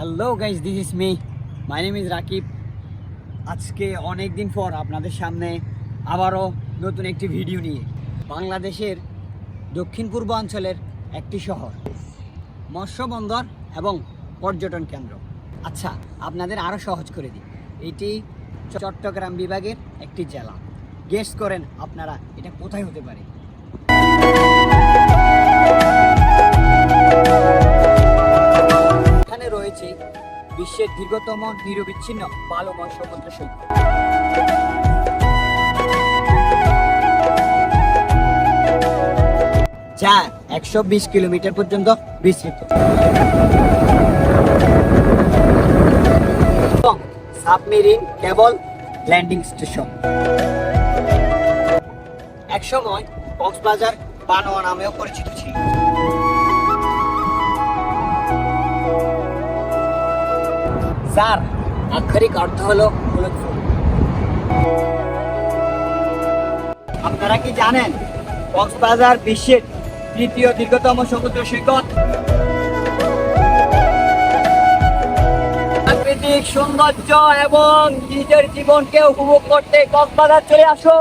Hello guys this is me my name is Rakib আজকে অনেক দিন পর আপনাদের সামনে আবারও নতুন একটি ভিডিও নিয়ে। বাংলাদেশের দক্ষিণ পূর্ব অঞ্চলের একটি শহর, মৎস্য বন্দর এবং পর্যটন কেন্দ্র। আচ্ছা আপনাদের আরও সহজ করে দিই। এটি চট্টগ্রাম বিভাগের একটি জেলা। গেস করেন আপনারা এটা কোথায় হতে পারে। রয়েছে বিশ্বের দীর্ঘতম নিরবিচ্ছিন্ন বালুময় সমুদ্র সৈকত। যা একশো বিশ কিলোমিটার পর্যন্ত বিস্তৃত। Submarine cable landing station. একসময় কক্সবাজার বানোয়া নামেও পরিচিত ছিল। যার আক্ষরিক অর্থ হলো ফুল। আপনারা কি জানেন, কক্সবাজার বিশ্বের তৃতীয় দীর্ঘতম সমুদ্র সৈকত? প্রাকৃতিক সৌন্দর্য এবং নিজের জীবনকে উপভোগ করতে কক্সবাজার চলে আসো